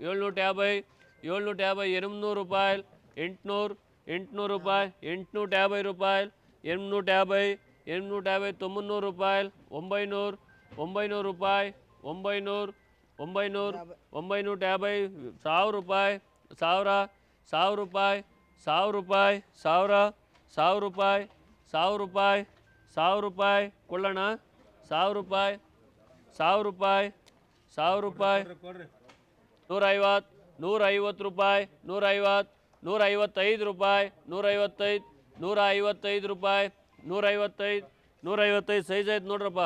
ఏళ్ళనూట యాభై ఏళ్ళనూట యాభై ఎనిమిది నూరు రూపాయలు ఎంటునూరు ఎంటునూరు రూపాయలు ఎంటునూట యాభై రూపాయలు ఎనిమిదినూట యాభై ఎనిమిదినూట యాభై తొమ్మిది నూరు రూపాయలు ఒంబై నూరు ఒంబై నూరు రూపాయి ఒంబై నూరు ఒంబై నూరు ఒంబై నూట యాభై ಸಾವಿರ ರೂಪಾಯಿ ಸಾವಿರ ಸಾವಿರ ರೂಪಾಯಿ ಸಾವಿರ ರೂಪಾಯಿ ಸಾವಿರ ಸಾವಿರ ರೂಪಾಯಿ ಸಾವಿರ ರೂಪಾಯಿ ಸಾವಿರ ರೂಪಾಯಿ ಕೊಳ್ಳೋಣ ಸಾವಿರ ರೂಪಾಯಿ ಸಾವಿರ ರೂಪಾಯಿ ಸಾವಿರ ರೂಪಾಯಿ ನೂರೈವತ್ತು ನೂರೈವತ್ತು ರೂಪಾಯಿ ನೂರೈವತ್ತು ನೂರೈವತ್ತೈದು ರೂಪಾಯಿ, ನೂರೈವತ್ತೈದು ನೂರ ಐವತ್ತೈದು ರೂಪಾಯಿ, ನೂರೈವತ್ತೈದು ನೂರೈವತ್ತೈದು ಸೈಜ್ ಐತೆ ನೋಡ್ರಪ್ಪ.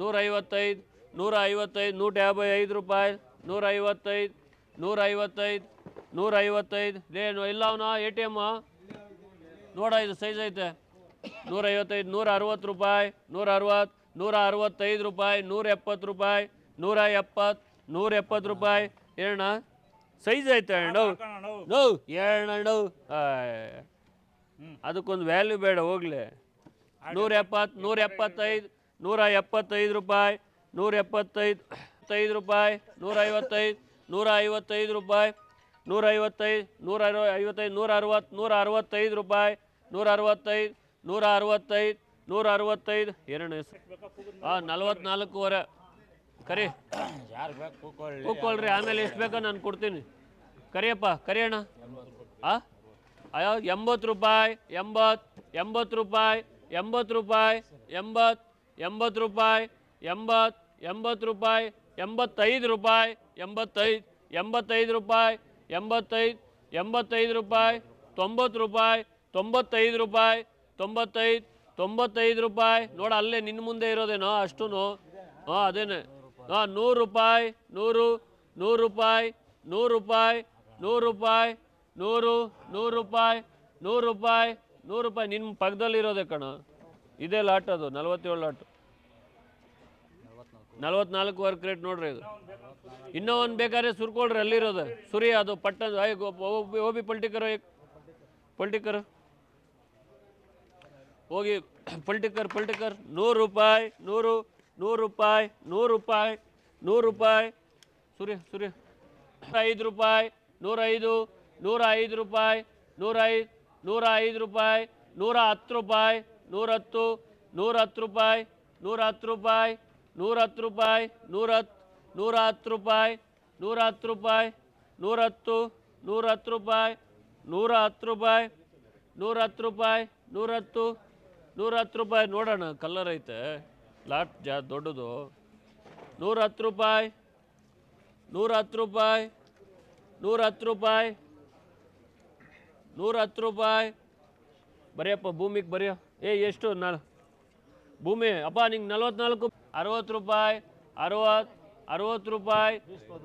ನೂರೈವತ್ತೈದು ನೂರ ಐವತ್ತೈದು ನೂಟ ಯಾಭೈ ಐದು ರೂಪಾಯಿ, ನೂರೈವತ್ತೈದು ನೂರೈವತ್ತೈದು ನೂರೈವತ್ತೈದು. ಏನು ಇಲ್ಲ ಅವನ ಎ ಟಿ ಎಮ್ಮ ನೋಡ, ಇದು ಸೈಜ್ ಐತೆ. ನೂರೈವತ್ತೈದು ನೂರ ಅರವತ್ತು ರೂಪಾಯಿ ನೂರ ಅರವತ್ತು ನೂರ ಅರವತ್ತೈದು ರೂಪಾಯಿ ನೂರ ಎಪ್ಪತ್ತು ರೂಪಾಯಿ ನೂರ ಎಪ್ಪತ್ತು ನೂರ ಎಪ್ಪತ್ತು ರೂಪಾಯಿ ಏನಣ್ಣ ಸೈಜ್ ಐತೆ ಅಣ್ಣ ನೋ ಏನಣ್ಣ ಅದಕ್ಕೊಂದು ವ್ಯಾಲ್ಯೂ ಬೇಡ ಹೋಗ್ಲಿ. ನೂರ ಎಪ್ಪತ್ತು ನೂರ ಎಪ್ಪತ್ತೈದು ನೂರ ಎಪ್ಪತ್ತೈದು ರೂಪಾಯಿ ನೂರ ಎಪ್ಪತ್ತೈದು ಐದು ರೂಪಾಯಿ ನೂರ ಐವತ್ತೈದು ನೂರ ಐವತ್ತೈದು ರೂಪಾಯಿ ನೂರ ಐವತ್ತೈದು ನೂರ ಅರವ ಐವತ್ತೈದು ನೂರ ಅರವತ್ತು ನೂರ ಅರವತ್ತೈದು ರೂಪಾಯಿ ನೂರ ಅರವತ್ತೈದು ನೂರ ಅರವತ್ತೈದು ನೂರ ಅರವತ್ತೈದು ಎರಡು ಹಾಂ ನಲ್ವತ್ನಾಲ್ಕೂವರೆ. ಕರಿ. ಕೂತ್ಕೊಳ್ಳಿ ಕೂತ್ಕೊಳ್ರಿ, ಆಮೇಲೆ ಎಷ್ಟು ಬೇಕೋ ನಾನು ಕೊಡ್ತೀನಿ. ಕರಿಯಪ್ಪ ಕರಿಯೋಣ ಅಯ್ಯೋ, ಎಂಬತ್ತು ರೂಪಾಯಿ ಎಂಬತ್ತು ಎಂಬತ್ತು ರೂಪಾಯಿ ಎಂಬತ್ತು ರೂಪಾಯಿ ಎಂಬತ್ತು ಎಂಬತ್ತು ರೂಪಾಯಿ ಎಂಬತ್ತು ಎಂಬತ್ತು ರೂಪಾಯಿ, ಎಂಬತ್ತೈದು ರೂಪಾಯಿ, ಎಂಬತ್ತೈದು ಎಂಬತ್ತೈದು ರೂಪಾಯಿ, ಎಂಬತ್ತೈದು ಎಂಬತ್ತೈದು ರೂಪಾಯಿ, ತೊಂಬತ್ತು ರೂಪಾಯಿ, ತೊಂಬತ್ತೈದು ರೂಪಾಯಿ, ತೊಂಬತ್ತೈದು ತೊಂಬತ್ತೈದು ರೂಪಾಯಿ. ನೋಡ, ಅಲ್ಲೇ ನಿನ್ನ ಮುಂದೆ ಇರೋದೇನೋ ಅಷ್ಟೂ ಹಾಂ, ಅದೇನೆ. ನೂರು ರೂಪಾಯಿ, ನೂರು ನೂರು ರೂಪಾಯಿ ನೂರು ರೂಪಾಯಿ ನೂರು ರೂಪಾಯಿ, ನೂರು ನೂರು ರೂಪಾಯಿ ನೂರು ರೂಪಾಯಿ ನೂರು ರೂಪಾಯಿ. ನಿಮ್ಮ ಪಕ್ಕದಲ್ಲಿರೋದೆ ಕಣ. ಇದೇ ಲಾಟ್ ಅದು, ನಲ್ವತ್ತೇಳು ಲಾಟು ನಲ್ವತ್ನಾಲ್ಕು ವರ್ಕ್ ರೇಟ್ ನೋಡ್ರಿ ಇದು. ಇನ್ನೂ ಒಂದು ಬೇಕಾದ್ರೆ ಸುರ್ಕೊಳ್ರಿ, ಅಲ್ಲಿರೋದು. ಸುರಿ ಅದು ಪಟ್ಟ ಓಬಿ ಪಲ್ಟಿಕರ್ ಪಲ್ಟಿಕರ್. ಹೋಗಿ, ಪೊಲಿಟಿಕರ್ ಪೊಲಿಟಿಕರ್, ನೂರು ರೂಪಾಯಿ, ನೂರು ನೂರು ರೂಪಾಯಿ ನೂರು ರೂಪಾಯಿ ನೂರು ರೂಪಾಯಿ. ಸೂರ್ಯ ಸೂರ್ಯ. ಐದು ರೂಪಾಯಿ, ನೂರೈದು ನೂರ ಐದು ರೂಪಾಯಿ, ನೂರೈದು ನೂರ ಐದು ರೂಪಾಯಿ ನೂರ ಹತ್ತು ರೂಪಾಯಿ ನೂರ ಹತ್ತು ನೂರ ಹತ್ತು ರೂಪಾಯಿ ನೂರ ಹತ್ತು ರೂಪಾಯಿ ನೂರ ಹತ್ತು ರೂಪಾಯಿ ನೂರ ಹತ್ತು ನೂರ ಹತ್ತು ರೂಪಾಯಿ ನೂರ ಹತ್ತು ರೂಪಾಯಿ ನೂರ ಹತ್ತು ನೂರ ಹತ್ತು ರೂಪಾಯಿ ನೂರ ಹತ್ತು ರೂಪಾಯಿ ನೂರ ಹತ್ತು ರೂಪಾಯಿ ನೂರ ಹತ್ತು ನೂರ ಹತ್ತು ರೂಪಾಯಿ. ನೋಡೋಣ ಕಲ್ಲರ್ ಐತೆ. ಲಾಟ್ ಜಾ ದೊಡ್ಡದು. ನೂರ ಹತ್ತು ರೂಪಾಯಿ ನೂರ ಹತ್ತು ರೂಪಾಯಿ ನೂರ ಹತ್ತು ರೂಪಾಯಿ ನೂರ ಹತ್ತು ರೂಪಾಯಿ. ಬರೆಯಪ್ಪ, ಭೂಮಿಗೆ ಬರೆಯೋ. ಏ, ಎಷ್ಟು ನಾಲ್ ಭೂಮಿ, ಅಪ್ಪ, ನಿಂಗೆ ನಲ್ವತ್ನಾಲ್ಕು, ಅರವತ್ತು ರೂಪಾಯಿ ಅರವತ್ತು ಅರವತ್ತು ರೂಪಾಯಿ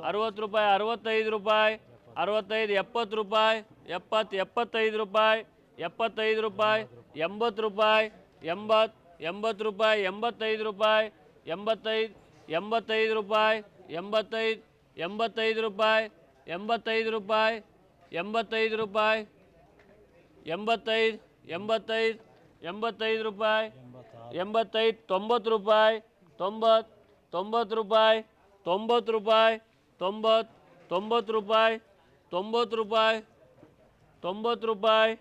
ಅರವತ್ತು ರೂಪಾಯಿ, ಅರವತ್ತೈದು ರೂಪಾಯಿ, ಅರವತ್ತೈದು, ಎಪ್ಪತ್ತು ರೂಪಾಯಿ, ಎಪ್ಪತ್ತು, ಎಪ್ಪತ್ತೈದು ರೂಪಾಯಿ ಎಪ್ಪತ್ತೈದು ರೂಪಾಯಿ, ಎಂಬತ್ತು ರೂಪಾಯಿ, ಎಂಬತ್ತು ಎಂಬತ್ತು ರೂಪಾಯಿ, ಎಂಬತ್ತೈದು ರೂಪಾಯಿ, ಎಂಬತ್ತೈದು ಎಂಬತ್ತೈದು ರೂಪಾಯಿ, ಎಂಬತ್ತೈದು ಎಂಬತ್ತೈದು ರೂಪಾಯಿ ಎಂಬತ್ತೈದು ರೂಪಾಯಿ ಎಂಬತ್ತೈದು ರೂಪಾಯಿ, ಎಂಬತ್ತೈದು ಎಂಬತ್ತೈದು ಎಂಬತ್ತೈದು ರೂಪಾಯಿ, ಎಂಬತ್ತೈದು, ತೊಂಬತ್ತು ರೂಪಾಯಿ, ತೊಂಬತ್ತು ತೊಂಬತ್ತು ರೂಪಾಯಿ ತೊಂಬತ್ತು ರೂಪಾಯಿ, ತೊಂಬತ್ತು ತೊಂಬತ್ತು ರೂಪಾಯಿ ತೊಂಬತ್ತು ರೂಪಾಯಿ ತೊಂಬತ್ತು ರೂಪಾಯಿ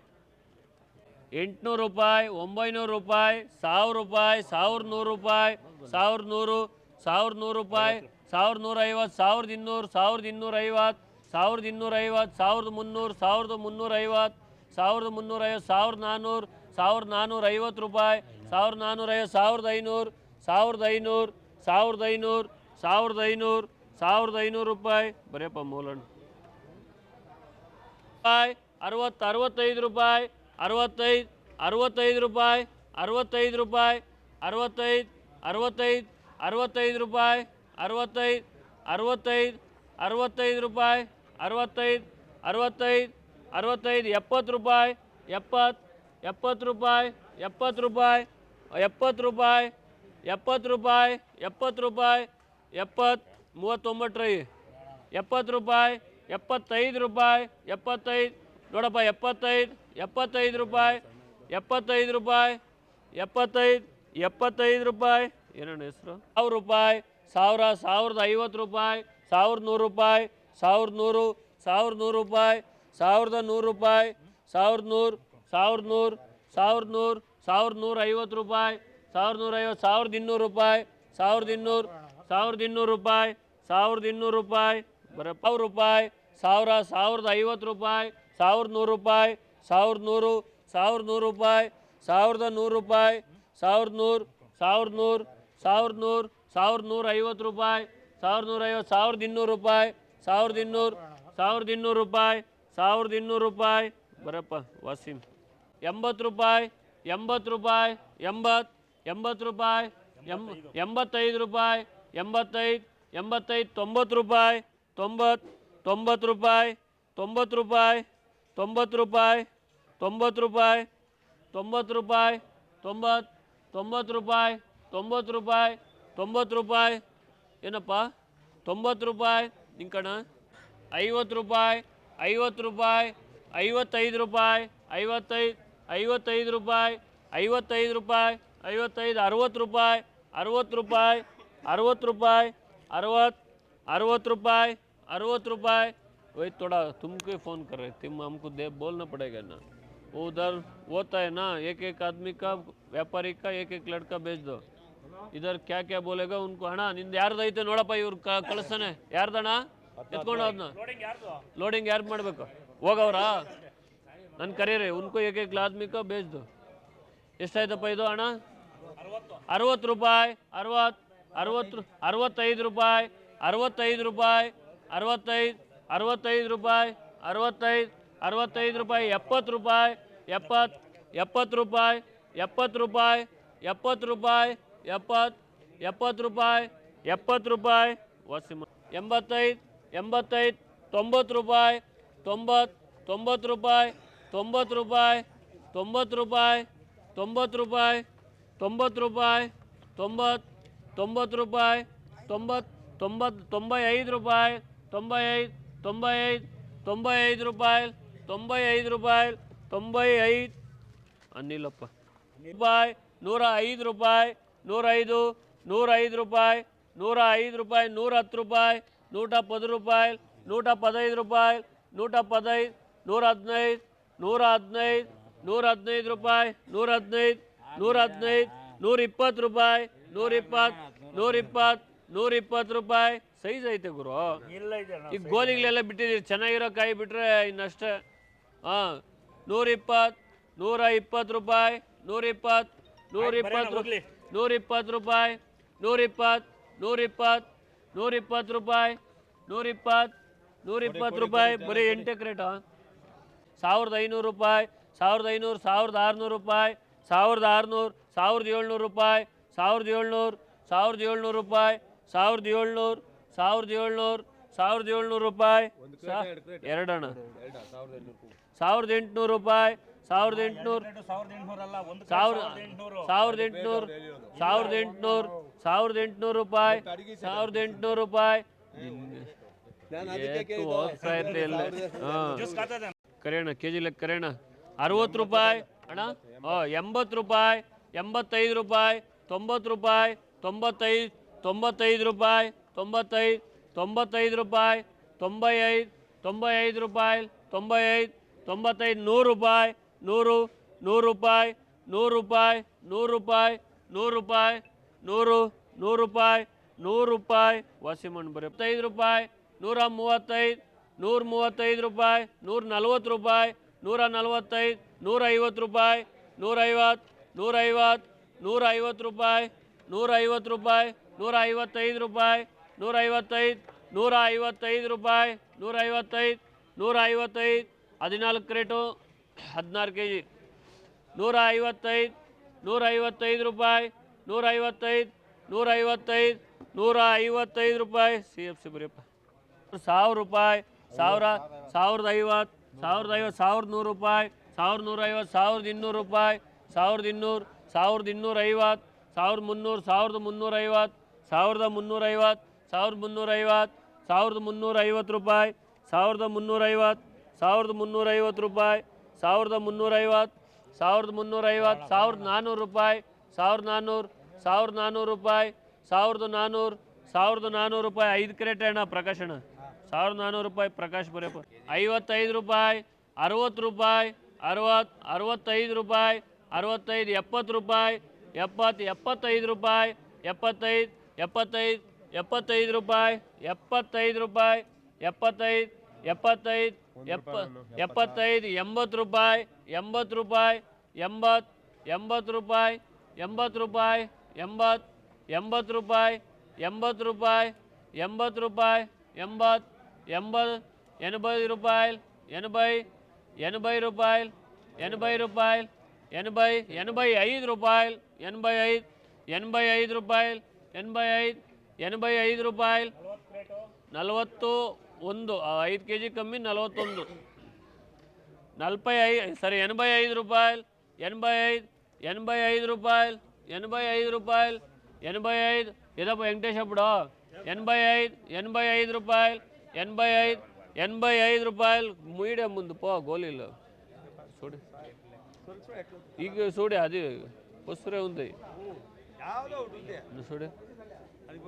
ಎಂಟುನೂರು ರೂಪಾಯಿ, ಒಂಬೈನೂರು ರೂಪಾಯಿ, ಸಾವಿರ ರೂಪಾಯಿ ಸಾವಿರದ ನೂರು ರೂಪಾಯಿ ಸಾವಿರದ ನೂರು ಸಾವಿರದ ನೂರು ರೂಪಾಯಿ ಸಾವಿರದ ನೂರ ಐವತ್ತು ಸಾವಿರದ ಇನ್ನೂರು, ಸಾವಿರದ ಇನ್ನೂರ ಐವತ್ತು ಸಾವಿರದ ಇನ್ನೂರ ಐವತ್ತು ಸಾವಿರದ ಮುನ್ನೂರು, ಸಾವಿರದ ಮುನ್ನೂರ ಐವತ್ತು ಸಾವಿರದ ಮುನ್ನೂರ ಐವತ್ತು ಸಾವಿರದ ನಾನ್ನೂರು ಸಾವಿರದ ನಾನ್ನೂರ ಐವತ್ತು ರೂಪಾಯಿ, ಸಾವಿರದ ನಾನ್ನೂರ ಐವತ್ತು ಸಾವಿರದ ಐನೂರು ಸಾವಿರದ ಐನೂರು ಸಾವಿರದ ಐನೂರು ಸಾವಿರದ ಐನೂರು ಸಾವಿರದ ಐನೂರು ರೂಪಾಯಿ. ಬರೆಯಪ್ಪ ಮೂಲಣ್ಣ. ರೂಪಾಯಿ, ಅರವತ್ತು, ಅರವತ್ತೈದು ರೂಪಾಯಿ ಅರವತ್ತೈದು ಅರವತ್ತೈದು ರೂಪಾಯಿ ಅರವತ್ತೈದು ರೂಪಾಯಿ, ಅರವತ್ತೈದು ಅರವತ್ತೈದು ಅರವತ್ತೈದು ರೂಪಾಯಿ, ಅರವತ್ತೈದು ಅರವತ್ತೈದು ಅರವತ್ತೈದು ರೂಪಾಯಿ, ಅರವತ್ತೈದು ಅರವತ್ತೈದು ಅರವತ್ತೈದು, ಎಪ್ಪತ್ತು ರೂಪಾಯಿ, ಎಪ್ಪತ್ತು ಎಪ್ಪತ್ತು ರೂಪಾಯಿ ಎಪ್ಪತ್ತು ರೂಪಾಯಿ ಎಪ್ಪತ್ತು ರೂಪಾಯಿ ಎಪ್ಪತ್ತು ರೂಪಾಯಿ ಎಪ್ಪತ್ತು ರೂಪಾಯಿ, ಎಪ್ಪತ್ತು ಮೂವತ್ತೊಂಬತ್ತು ಎಪ್ಪತ್ತು ರೂಪಾಯಿ, ಎಪ್ಪತ್ತೈದು ರೂಪಾಯಿ, ಎಪ್ಪತ್ತೈದು, ನೋಡಪ್ಪ, ಎಪ್ಪತ್ತೈದು ಎಪ್ಪತ್ತೈದು ರೂಪಾಯಿ ಎಪ್ಪತ್ತೈದು ರೂಪಾಯಿ, ಎಪ್ಪತ್ತೈದು ಎಪ್ಪತ್ತೈದು ರೂಪಾಯಿ. ಏನಣ್ಣ ಹೆಸರು? ಸಾವಿರ ರೂಪಾಯಿ, ಸಾವಿರ, ಸಾವಿರದ ಐವತ್ತು ರೂಪಾಯಿ, ಸಾವಿರದ ನೂರು ರೂಪಾಯಿ, ಸಾವಿರದ ನೂರು ಸಾವಿರದ ನೂರು ರೂಪಾಯಿ, ಸಾವಿರದ ನೂರು ರೂಪಾಯಿ, ಸಾವಿರದ ನೂರು ಸಾವಿರದ ನೂರು ಸಾವಿರದ ನೂರು, ಸಾವಿರದ ನೂರ ಐವತ್ತು ರೂಪಾಯಿ, ಸಾವಿರದ ನೂರ ಐವತ್ತು, ಸಾವಿರದ ಇನ್ನೂರು ರೂಪಾಯಿ, ಸಾವಿರದ ಇನ್ನೂರು ಸಾವಿರದ ಇನ್ನೂರು ರೂಪಾಯಿ, ಸಾವಿರದ ಇನ್ನೂರು ರೂಪಾಯಿ ಬರಪ್ಪ ರೂಪಾಯಿ, ಸಾವಿರ, ಸಾವಿರದ ಐವತ್ತು ರೂಪಾಯಿ, ಸಾವಿರದ ನೂರು ರೂಪಾಯಿ ಸಾವಿರದ ನೂರು ಸಾವಿರದ ನೂರು ರೂಪಾಯಿ, ಸಾವಿರದ ನೂರು ರೂಪಾಯಿ ಸಾವಿರದ ನೂರು ಸಾವಿರದ ನೂರು ಸಾವಿರದ ನೂರು ಸಾವಿರದ ನೂರ ಐವತ್ತು ರೂಪಾಯಿ ಸಾವಿರದ ನೂರ ಐವತ್ತು, ಸಾವಿರದ ಇನ್ನೂರು ರೂಪಾಯಿ, ಸಾವಿರದ ಇನ್ನೂರು ಸಾವಿರದ ಇನ್ನೂರು ರೂಪಾಯಿ, ಸಾವಿರದ ಇನ್ನೂರು ರೂಪಾಯಿ. ಬರಪ್ಪ ವಾಸಿಮ್ ಎಂಬತ್ತು ರೂಪಾಯಿ ಎಂಬತ್ತು ರೂಪಾಯಿ ಎಂಬತ್ತು ಎಂಬತ್ತು ರೂಪಾಯಿ ಎಂಬ ಎಂಬತ್ತೈದು ರೂಪಾಯಿ, ಎಂಬತ್ತೈದು ಎಂಬತ್ತೈದು, ತೊಂಬತ್ತು ರೂಪಾಯಿ ತೊಂಬತ್ತು ತೊಂಬತ್ತು ರೂಪಾಯಿ ತೊಂಬತ್ತು ರೂಪಾಯಿ ತೊಂಬತ್ತು ರೂಪಾಯಿ ತೊಂಬತ್ತು ರೂಪಾಯಿ ತೊಂಬತ್ತು ರೂಪಾಯಿ ತೊಂಬತ್ತು ತೊಂಬತ್ತು ರೂಪಾಯಿ ತೊಂಬತ್ತು ರೂಪಾಯಿ ತೊಂಬತ್ತು ರೂಪಾಯಿ. ಏನಪ್ಪ? ತೊಂಬತ್ತು ರೂಪಾಯಿ. ನಿನ್ನ ಕಣ. ಐವತ್ತು ರೂಪಾಯಿ ಐವತ್ತು ರೂಪಾಯಿ, ಐವತ್ತೈದು ರೂಪಾಯಿ, ಐವತ್ತೈದು ಐವತ್ತೈದು ರೂಪಾಯಿ ಐವತ್ತೈದು ರೂಪಾಯಿ, ಐವತ್ತೈದು, ಅರುವತ್ತು ರೂಪಾಯಿ ಅರುವತ್ತು ರೂಪಾಯಿ ಅರುವತ್ತು ರೂಪಾಯಿ ಅರವತ್ತು ಅರುವತ್ತು ರೂಪಾಯಿ ಅರುವತ್ತು ರೂಪಾಯಿ. ವೈ ತೊಡ, ತುಮಕೆ ಫೋನ್ ಕರೆ. ತಿಮ್ಮ ಹಮ್ಕು ದೇ ಬೋಲ್ನ ಪಡೆಗೆ ನಾನು उधर होता है ना एक एक आदमी का व्यापारी का एक एक लड़का भेज दो इधर क्या क्या बोलेगा उनको ಹಣ ನಿಂದು ಯಾರ್ದು ಐತೆ ನೋಡಪ್ಪ ಇವ್ರು ಕ ಕಳಿಸ್ತಾನೆ ಯಾರ್ದಣ್ಣ ಎತ್ಕೊಂಡು ಅದನ್ನ ಲೋಡಿಂಗ್ ಯಾರು ಮಾಡಬೇಕು ಹೋಗವ್ರಾ ನನ್ನ ಕರೀರಿ ಉನ್ಕೋ ಏಕ್ ಏಕ್ ಆದ್ಮಿ ಕಾ ಬೇಜ್ ದೋ ಎಷ್ಟಾಯ್ತಪ್ಪ ಇದು ಹಣ ಅರವತ್ತು ರೂಪಾಯಿ ಅರವತ್ತು ಅರವತ್ತು ಅರವತ್ತೈದು ರೂಪಾಯಿ ಅರವತ್ತೈದು ರೂಪಾಯಿ ಅರವತ್ತೈದು ಅರವತ್ತೈದು ರೂಪಾಯಿ ಅರವತ್ತೈದು ಅರವತ್ತೈದು ರೂಪಾಯಿ ಎಪ್ಪತ್ತು ರೂಪಾಯಿ ಎಪ್ಪತ್ತು ಎಪ್ಪತ್ತು ರೂಪಾಯಿ ಎಪ್ಪತ್ತು ರೂಪಾಯಿ ಎಪ್ಪತ್ತು ರೂಪಾಯಿ ಎಪ್ಪತ್ತು ಎಪ್ಪತ್ತು ರೂಪಾಯಿ ಎಪ್ಪತ್ತು ರೂಪಾಯಿ ವಾಸಿಮ ಎಂಬತ್ತೈದು ಎಂಬತ್ತೈದು ತೊಂಬತ್ತು ರೂಪಾಯಿ ತೊಂಬತ್ತು ತೊಂಬತ್ತು ರೂಪಾಯಿ ತೊಂಬತ್ತು ರೂಪಾಯಿ ತೊಂಬತ್ತು ರೂಪಾಯಿ ತೊಂಬತ್ತು ರೂಪಾಯಿ ತೊಂಬತ್ತು ರೂಪಾಯಿ ತೊಂಬತ್ತು ತೊಂಬತ್ತು ರೂಪಾಯಿ ತೊಂಬತ್ತು ತೊಂಬತ್ತು ತೊಂಬೈ ಐದು ರೂಪಾಯಿ ತೊಂಬೈ ಐದು ತೊಂಬೈ ಐದು ತೊಂಬೈ ಐದು ರೂಪಾಯಿ ತೊಂಬೈ ಐದು ರೂಪಾಯಿ ತೊಂಬೈ ಐದು ಅನ್ನಿಲ್ಲಪ್ಪ ರೂಪಾಯಿ ನೂರ ಐದು ರೂಪಾಯಿ ನೂರ ಐದು ನೂರ ಐದು ರೂಪಾಯಿ ನೂರ ಐದು ರೂಪಾಯಿ ನೂರ ಹತ್ತು ರೂಪಾಯಿ ನೂಟ ಪದ ರೂಪಾಯಿ ನೂಟ ಪದೈದು ರೂಪಾಯಿ ನೂಟ ಪದೈದು ನೂರ ಹದಿನೈದು ನೂರ ಹದಿನೈದು ನೂರ ಹದಿನೈದು ರೂಪಾಯಿ ನೂರ ಹದಿನೈದು ನೂರ ಹದಿನೈದು ನೂರ ಇಪ್ಪತ್ತು ರೂಪಾಯಿ. ನೂರ ಇಪ್ಪತ್ತು ನೂರ ಇಪ್ಪತ್ತು ನೂರ ಇಪ್ಪತ್ತು ರೂಪಾಯಿ ಸೈಜ್ ಐತೆ ಗುರು. ಈಗ ಗೋಲಿಗಳೆಲ್ಲ ಬಿಟ್ಟಿದ್ದೀರಿ ಚೆನ್ನಾಗಿರೋ ಕಾಯಿ ಬಿಟ್ಟರೆ ಇನ್ನಷ್ಟೇ. ಹಾಂ ನೂರಿಪ್ಪತ್ತು ನೂರ ಇಪ್ಪತ್ತು ರೂಪಾಯಿ ನೂರ ಇಪ್ಪತ್ತು ನೂರ ಇಪ್ಪತ್ತು ಹೋಗ್ಲಿ. ನೂರ ಇಪ್ಪತ್ತು ರೂಪಾಯಿ ನೂರ ಇಪ್ಪತ್ತು ನೂರ ಇಪ್ಪತ್ತು ನೂರ ಇಪ್ಪತ್ತು ರೂಪಾಯಿ ನೂರ ಇಪ್ಪತ್ತು ನೂರ ಇಪ್ಪತ್ತು ರೂಪಾಯಿ ಬರೀ ಎಂಟು ಕ್ರೇಟಾ ಸಾವಿರದ ಐನೂರು ರೂಪಾಯಿ ಸಾವಿರದ ಐನೂರು ಸಾವಿರದ ಆರುನೂರು ರೂಪಾಯಿ ಸಾವಿರದ ಆರುನೂರು ಸಾವಿರದ ಏಳ್ನೂರು ರೂಪಾಯಿ ಸಾವಿರದ ಏಳ್ನೂರು ಸಾವಿರದ ಏಳ್ನೂರು ರೂಪಾಯಿ ಸಾವಿರದ ಏಳ್ನೂರು ಸಾವಿರದ ಏಳ್ನೂರು ಸಾವಿರದ ಏಳ್ನೂರು ರೂಪಾಯಿ ಎರಡಣ್ಣ. ಸಾವಿರದ ಎಂಟುನೂರು ರೂಪಾಯಿ ಸಾವಿರದ ಎಂಟುನೂರು ಸಾವಿರದ ಎಂಟುನೂರು ಸಾವಿರದ ಎಂಟುನೂರು ಸಾವಿರದ ಎಂಟುನೂರು ಸಾವಿರದ ಎಂಟುನೂರು ರೂಪಾಯಿ ಸಾವಿರದ ಎಂಟುನೂರು ರೂಪಾಯಿ ಹಾಂ ಕರೆಯೋಣ ಕೆ ಜಿ ಲೆಕ್ಕ ಕರೆಯೋಣ ಅರವತ್ತು ರೂಪಾಯಿ ಅಣ್ಣ ಓ ಎಂಬತ್ತು ರೂಪಾಯಿ ಎಂಬತ್ತೈದು ರೂಪಾಯಿ ತೊಂಬತ್ತು ರೂಪಾಯಿ ತೊಂಬತ್ತೈದು ತೊಂಬತ್ತೈದು ರೂಪಾಯಿ ತೊಂಬತ್ತೈದು ತೊಂಬತ್ತೈದು ರೂಪಾಯಿ ತೊಂಬೈ ಐದು ತೊಂಬೈ ಐದು ರೂಪಾಯಿ ತೊಂಬೈ ಐದು ತೊಂಬತ್ತೈದು, ನೂರು ರೂಪಾಯಿ, ನೂರು ನೂರು ರೂಪಾಯಿ ನೂರು ರೂಪಾಯಿ ನೂರು ರೂಪಾಯಿ ನೂರು ರೂಪಾಯಿ, ನೂರು ನೂರು ರೂಪಾಯಿ ನೂರು ರೂಪಾಯಿ, ವಾಸಿಮಣ್ಣು ಬರೀ ಐದು ರೂಪಾಯಿ, ನೂರ ಮೂವತ್ತೈದು ನೂರ ಮೂವತ್ತೈದು ರೂಪಾಯಿ, ನೂರ ನಲ್ವತ್ತು ರೂಪಾಯಿ, ನೂರ ನಲ್ವತ್ತೈದು, ನೂರ ಐವತ್ತು ರೂಪಾಯಿ, ನೂರ ಐವತ್ತು ನೂರ ಐವತ್ತು ನೂರ ಐವತ್ತು ರೂಪಾಯಿ, ನೂರ ಐವತ್ತು ರೂಪಾಯಿ, ನೂರ ಐವತ್ತೈದು ರೂಪಾಯಿ, ನೂರ ಐವತ್ತೈದು ನೂರ ಐವತ್ತೈದು ರೂಪಾಯಿ, ನೂರ ಐವತ್ತೈದು ನೂರ ಐವತ್ತೈದು ಹದಿನಾಲ್ಕು ಕ್ರೇಟು ಹದಿನಾರು ಕೆ ಜಿ ನೂರ ಐವತ್ತೈದು ನೂರ ಐವತ್ತೈದು ರೂಪಾಯಿ ನೂರ ಐವತ್ತೈದು ನೂರ ಐವತ್ತೈದು ನೂರ ಐವತ್ತೈದು ರೂಪಾಯಿ. ಸಿ ಎಫ್ ಸಿ ಬರೀಪ್ಪ ಸಾವಿರ ರೂಪಾಯಿ, ಸಾವಿರ, ಸಾವಿರದ ಐವತ್ತು ಸಾವಿರದ ಐವತ್ತು, ಸಾವಿರದ ನೂರು ರೂಪಾಯಿ, ಸಾವಿರದ ನೂರ ಐವತ್ತು, ಸಾವಿರದ ಇನ್ನೂರು ರೂಪಾಯಿ, ಸಾವಿರದ ಇನ್ನೂರು, ಸಾವಿರದ ಇನ್ನೂರ ಐವತ್ತು, ಸಾವಿರದ ಮುನ್ನೂರು, ಸಾವಿರದ ಮುನ್ನೂರ ಐವತ್ತು, ಸಾವಿರದ ಮುನ್ನೂರ ಐವತ್ತು, ಸಾವಿರದ ಮುನ್ನೂರ ಐವತ್ತು, ಸಾವಿರದ ಮುನ್ನೂರ ಐವತ್ತು ರೂಪಾಯಿ, ಸಾವಿರದ ಮುನ್ನೂರ ಐವತ್ತು. ಸಾವಿರದ ಮುನ್ನೂರೈವತ್ತು ರೂಪಾಯಿ, ಸಾವಿರದ ಮುನ್ನೂರೈವತ್ತು ಸಾವಿರದ ಮುನ್ನೂರೈವತ್ತು, ಸಾವಿರದ ನಾನ್ನೂರು ರೂಪಾಯಿ, ಸಾವಿರದ ನಾನ್ನೂರು ಸಾವಿರದ ನಾನ್ನೂರು ರೂಪಾಯಿ, ಸಾವಿರದ ನಾನ್ನೂರು ಸಾವಿರದ ನಾನ್ನೂರು ರೂಪಾಯಿ, ಐದು ಕ್ರೇಟ್ ಅಣ್ಣ ಪ್ರಕಾಶ್ ಅಣ್ಣ. ಸಾವಿರದ ನಾನ್ನೂರು ರೂಪಾಯಿ ಪ್ರಕಾಶ್ ಬರೆಯಪ್ಪ ಐವತ್ತೈದು ರೂಪಾಯಿ, ಅರವತ್ತು ರೂಪಾಯಿ ಅರವತ್ತು ಅರವತ್ತೈದು ರೂಪಾಯಿ, ಅರವತ್ತೈದು, ಎಪ್ಪತ್ತು ರೂಪಾಯಿ ಎಪ್ಪತ್ತು ಎಪ್ಪತ್ತೈದು ರೂಪಾಯಿ, ಎಪ್ಪತ್ತೈದು ಎಪ್ಪತ್ತೈದು ಎಪ್ಪತ್ತೈದು ರೂಪಾಯಿ ಎಪ್ಪತ್ತೈದು ರೂಪಾಯಿ, ಎಪ್ಪತ್ತೈದು ಎಪ್ಪತ್ತೈದು ಎಪ್ಪ ಎಪ್ಪತ್ತೈದು ಎಂಬತ್ತು ರೂಪಾಯಿ ಎಂಬತ್ತು ರೂಪಾಯಿ ಎಂಬತ್ತು ಎಂಬತ್ತು ರೂಪಾಯಿ ಎಂಬತ್ತು ರೂಪಾಯಿ ಎಂಬತ್ತು ಎಂಬತ್ತು ರೂಪಾಯಿ ಎಂಬತ್ತು ರೂಪಾಯಿ ಎಂಬತ್ತು ರೂಪಾಯಿ ಎಂಬತ್ತು ಎಂಬತ್ತು ಎನಭೈ ರೂಪಾಯಿ ಎನಭೈ ಎನಭೈ ರೂಪಾಯಿ ಎನಭೈ ರೂಪಾಯಿ ಎನಭೈ ಎನಭೈ ಐದು ರೂಪಾಯಿ ಎನಭೈ ಐದು ಎನಭೈ ಐದು ರೂಪಾಯಿ ಎನಭೈ ಐದು ಎನಭೈ ಐದು ರೂಪಾಯಿ ನಲವತ್ತು ಒಂದು ಐದು ಕೆ ಜಿ ಕಮ್ಮಿ ನಲವತ್ತೊಂದು ನಲ್ಪೈ ಐ ಸರಿ ಎನಭೈ ಐದು ರೂಪಾಯಿ ಎನಭೈ ಐದು ಎನಭೈ ಐದು ರೂಪಾಯಿ ಎನಭೈ ಐದು ರೂಪಾಯಿ ಎನಭೈ ಐದು ಇದಪ್ಪ ವೆಂಕಟೇಶ ಬಿಡು ಎನಭೈ ಐದು ಎನಭೈ ಐದು ರೂಪಾಯಿ ಎನಭೈ ಐದು ಎನಭೈ ಐದು ರೂಪಾಯಿ ಮೀಡಿಯ ಮುಂದೆ ಪೋ ಗೋಲಿಲ್ಲ చూడు ಈಗ చూడు అది వస్తురే ఉంది ಯಾವುದೋ ఒకటి ఉంది నువ్వు చూడు అది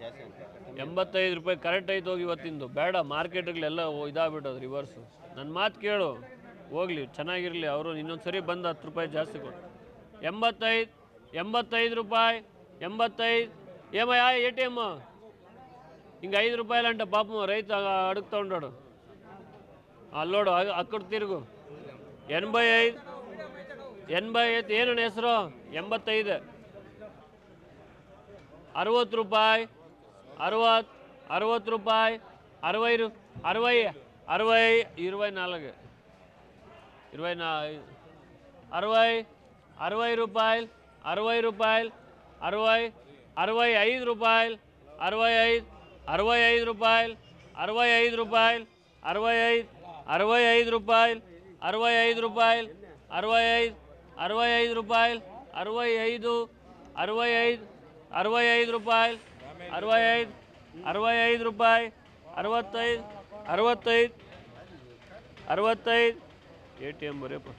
ಜಾಸ್ತಿ ಅಂತ ಎಂಬತ್ತೈದು ರೂಪಾಯಿ ಕರೆಕ್ಟ್ ಐತೆ ಹೋಗಿ ಇವತ್ತಿಂದು. ಬೇಡ ಮಾರ್ಕೆಟ್ಗಳೆಲ್ಲ ಇದಾಗ್ಬಿಟ್ಟೋದು ರಿವರ್ಸು ನನ್ನ ಮಾತು ಕೇಳು. ಹೋಗಲಿ, ಚೆನ್ನಾಗಿರಲಿ. ಅವರು ಇನ್ನೊಂದು ಸರಿ ಬಂದು ಹತ್ತು ರೂಪಾಯಿ ಜಾಸ್ತಿ ಕೊಡು. ಎಂಬತ್ತೈದು ಎಂಬತ್ತೈದು ರೂಪಾಯಿ, ಎಂಬತ್ತೈದು. ಏಮಯ್ಯ ಎ ಟಿ ಎಂ. ಹಿಂಗೆ ಐದು ರೂಪಾಯಿ ಅಂಟ ಪಾಪ ರೈತ ಅಡುಗೆ ತೊಗೊಂಡೋಡು. ಅಲ್ಲೋಡು ಅಕ್ಕಡು ತಿರುಗು ಎಣ್ಬೈ ಐದು ಎಣ್ಬೈ ಐದು ಏನಣ್ಣ ಹೆಸರು? ಎಂಬತ್ತೈದು. ಅರವತ್ತು ರೂಪಾಯಿ ಅರವತ್ತು ಅರವತ್ತು ರೂಪಾಯಿ ಅರವೈ ರು ಅರವೈ ಅರವೈ ಇರುವೈ ನಾಲ್ಕು ఇరవై నా అరవై అరవై రూపాయలు అరవై రూపాయలు అరవై అరవై ఐదు రూపాయలు అరవై ఐదు అరవై ఐదు రూపాయలు అరవై ఐదు రూపాయలు అరవై ఐదు అరవై ఐదు రూపాయలు అరవై ఐదు రూపాయలు అరవై ఐదు అరవై ఐదు రూపాయలు అరవై ఐదు అరవై ఐదు అరవై ఐదు రూపాయలు ಅರವೈ ಐದು ಅರವೈ ಐದು ರೂಪಾಯಿ ಅರವತ್ತೈದು ಅರವತ್ತೈದು ಅರವತ್ತೈದು. A T M ಬರೀಪ್ಪ